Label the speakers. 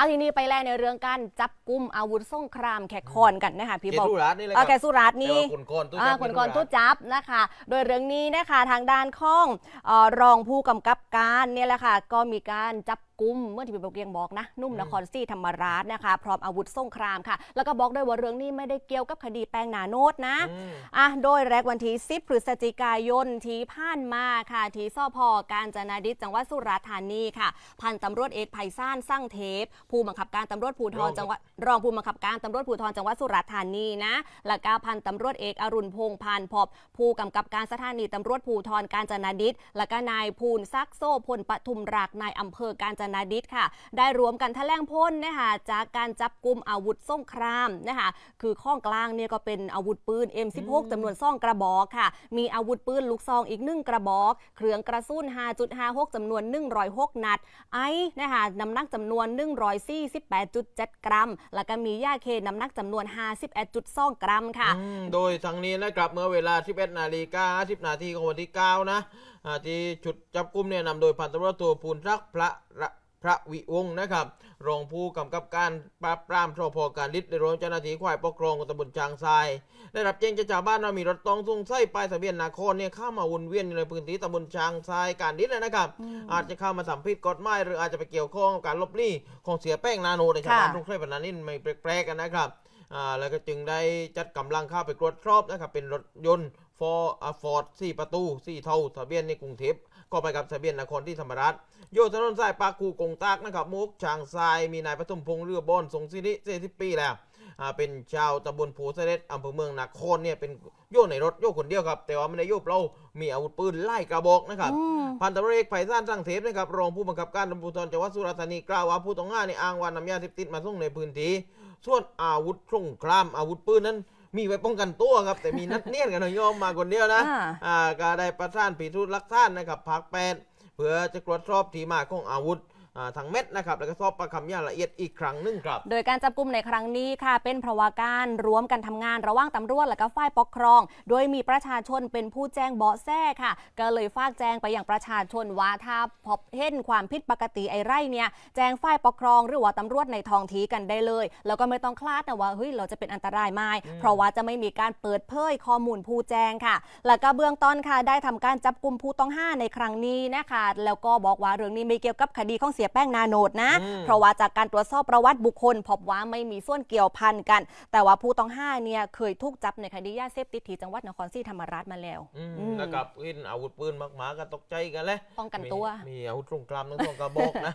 Speaker 1: เอาทีนี้ไปแลในเรื่องการจับกลุ่มอาวุธสงครามแขกคอนกันนะคะพี่
Speaker 2: เจ
Speaker 1: บอก
Speaker 2: สุรัตน์นี่แหละค
Speaker 1: เอา
Speaker 2: รับ
Speaker 1: แกสุรัตน์
Speaker 2: แต่
Speaker 1: นี่
Speaker 2: ว่าคนก่อนตู้
Speaker 1: อ่า
Speaker 2: จับ
Speaker 1: คนก่อน
Speaker 2: เจสุ
Speaker 1: ตู้
Speaker 2: รัตน์
Speaker 1: จับนะคะ โดยเรื่องนี้นะคะทางด้านของเออรองผู้กำกับการเนี่ยแหละค่ะก็มีการจับ กลุ่มเมื่อที่พี่บอกเกียงบอกนะ นุ่มนครศรีธรรมราชนะคะ พร้อมอาวุธสงครามค่ะ แล้วก็บอกด้วยว่าเรื่องนี้ไม่ได้เกี่ยวกับคดีแปลงนาโนดนะ
Speaker 2: อืม
Speaker 1: อะโดยแรกวันที่10พฤศจิกายนที่ผ่านมาค่ะ ที่สพการจนาดิษฐ์จังหวัดสุราษฎร์ธานีค่ะ พันตำรวจเอกไพศาลสร้างเทพผู้บังคับการตำรวจภูธ
Speaker 2: รอ
Speaker 1: รงจังหวัดรองผู้บังคับการตำรวจภูธรจังหวัดสุราษฎร์ธานีนะและก็พันตำรวจเอกอรุณพงษ์พันธ์พบผู้กำกับการสถานีตำรวจภูธรการจนาดิษฐ์และก็นายภูลซักโซ่พลปทุมรักนายอำเภอการจนาดิษฐ์ค่ะ ได้รวมกันแถลงพ้นนะคะจากการจับกลุ่มอาวุธสงครามนะคะคือข้องกลางเนี่ยก็เป็นอาวุธปืน M16 จำนวนซ่องกระบอกค่ะ มีอาวุธปืนลูกซองอีกหนึ่งกระบอก เครื่องกระสุน5.56จำนวน 106 นัด ไอ้นะคะน้ำหนักจำนวน 148.7 กรัม แล้วก็มียาเคน้ำหนักจำนวน 51.2 กรัมค่ะ
Speaker 2: อืมโดยทางนี้นะครับเมื่อเวลา 11นาฬิกา10 นาทีของวันที่ 9 นะอ่าที่ชุดจับกุมเนี่ยนำโดยพันตำรวจโทภูลรักษ์พระระ พระวิวงศ์นะครับ รองผู้กำกับการปราบปรามสพการลิศในโรงเจ้าหน้าที่ควายปกครองของตำบลจางทราย ได้รับแจ้งจากชาวบ้านว่ามีรถต้องสงสัยป้ายทะเบียนนาครเนี่ยเข้ามาวนเวียนอยู่ในพื้นที่ตำบลจางทรายการลิศนะครับ อาจจะเข้ามาสัมผิดกฎหมายหรืออาจจะไปเกี่ยวข้องกับการลบหลี้ของเสียแป้งนาโนในชาวบ้าน
Speaker 1: ค่ะ
Speaker 2: สงสัยแบบนั้นนี่ไม่แปลกๆกันนะครับอ่าแล้วก็จึงได้จัดกำลังเข้าไปตรวจสอบนะครับเป็นรถยนต์ฟอร์ฟอร์ดสี่ประตูสี่เท่าทะเบียนในกรุงเทพ ก็ไปกับทะเบียนนครที่ธรรมราชโยถนนสายปากูกงตากนะครับมุกช่างทรายมีนายปฐมพงษ์เรือบอนทรงสิริเจสิบปีแล้วอ่าเป็นชาวตำบลผูเสด็จอำเภอเมืองนครเนี่ยเป็นโยในรถโยคนเดียวครับ แต่ว่าไม่ได้โยบเรามีอาวุธปืนไล่กระบอกนะครับ
Speaker 1: อืม
Speaker 2: พันตำรวจเอกไพศาลสร้างเทพนะครับรองผู้บังคับการตำรวจภูธรจังหวัดสุราษฎร์ธานีกล่าวว่าผู้ต้องหาในอ้างว่านำยาเสพติดมาส่งในพื้นที่ส่วนอาวุธสงครามอาวุธปืนนั้น มีไว้ป้องกันตัวครับ แต่มีนัดเนียนกันหน่อยยอมมาคนเดียวนะ
Speaker 1: อ่า
Speaker 2: อ่าก็ได้ประสานผีทุลักท่านนะครับภาคแปดเพื่อจะตรวจสอบที่มาของอาวุธอ่า ทางเม็ดนะครับแล้วก็สอบประคำอย่างละเอียดอีกครั้งหนึงครับ
Speaker 1: โดยการจับกลุ่มในครั้งนี้ค่ะ เป็นเพราะว่าการร่วมกันทำงานระหว่างตำรวจและก็ฝ่ายปกครอง โดยมีประชาชนเป็นผู้แจ้งเบาะแสค่ะ ก็เลยฝากแจ้งไปยังประชาชนว่าถ้าพบเห็นความผิดปกติไอ้ไรเนี่ยแจ้งฝ่ายปกครองหรือว่าตำรวจในท้องที่กันได้เลย แล้วก็ไม่ต้องคลาดนะว่าเฮ้ยเราจะเป็นอันตรายไหมเพราะว่าจะไม่มีการเปิดเผยข้อมูลผู้แจ้งค่ะ แล้วก็เบื้องต้นค่ะได้ทำการจับกลุ่มผู้ต้องห้าในครั้งนี้นะคะแล้วก็บอกว่าเรื่องนี้ไม่เกี่ยวกับคดีของเสียแป้งนาโนดนะ
Speaker 2: อืม
Speaker 1: เพราะว่าจากการตรวจสอบประวัติบุคคล พบว่าไม่มีส่วนเกี่ยวพันกัน แต่ว่าผู้ต้องห้าเนี่ยเคยถูกจับในคดียาเสพติดที่จังหวัดนครศรีธรรมราชมาแล้ว
Speaker 2: อืม
Speaker 1: อืม
Speaker 2: นะครับเห็นอาวุธปืนมากๆก็ตกใจกันเลย
Speaker 1: ป้องกันตัว
Speaker 2: มีมีอาวุธสงครามทั้งสองกระบอกนะ